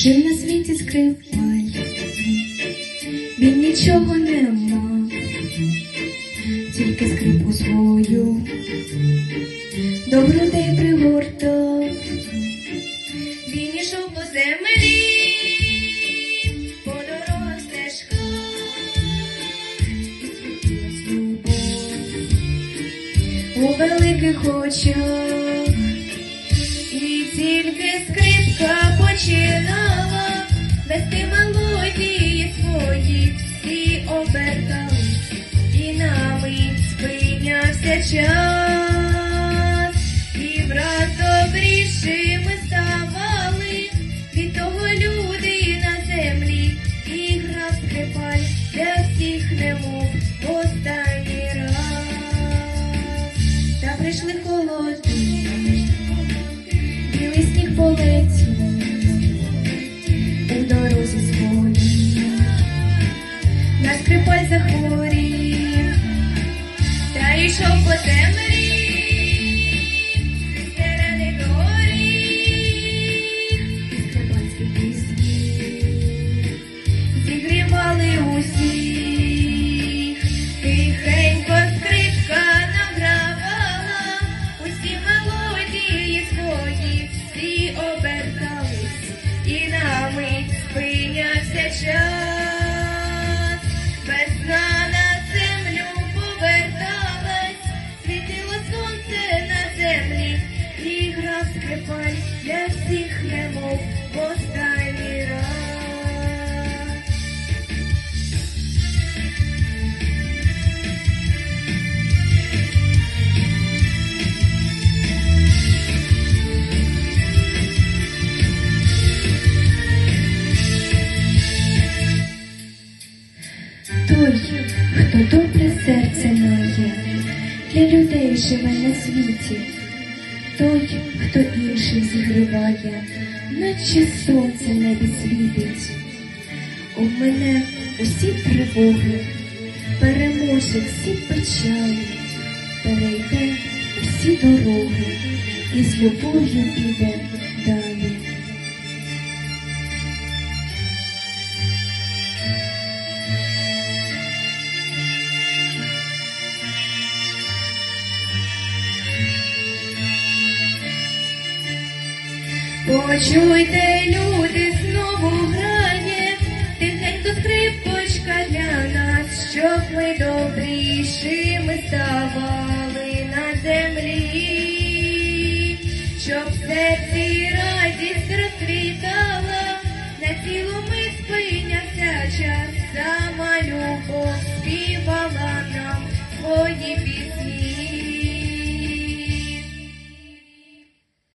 жив на світі скрипаль, він нічого не мав, тільки скрипку свою, до грудей пригортав, він ішов по землі, по дорогах стежка, і у великих очах. і Тільки скрипка почина вести мелодії свої, всі обертались, і на мить спинявся час, і враз добрішими ставали. Від того люди на землі, і грав скрипаль для всіх немов останній раз. Та прийшли холоди, білий сніг полетів Наш захворів, та йшов по землі, серед доріг, і скрипальські пісні зігрівали усіх, тихенько скрипка награвала, усі мелодії свої, всі обертались, і на спинявся Той, хто добре серце має, для людей живе на світі, той, хто інших зігріває, наче сонце небі світить. У мене усі тривоги, переможе всі печалі, перейде всі дороги і з любов'ю піде Почуйте, люди, знову грає, тихенько скрипочка для нас, щоб ми добрішими ставали.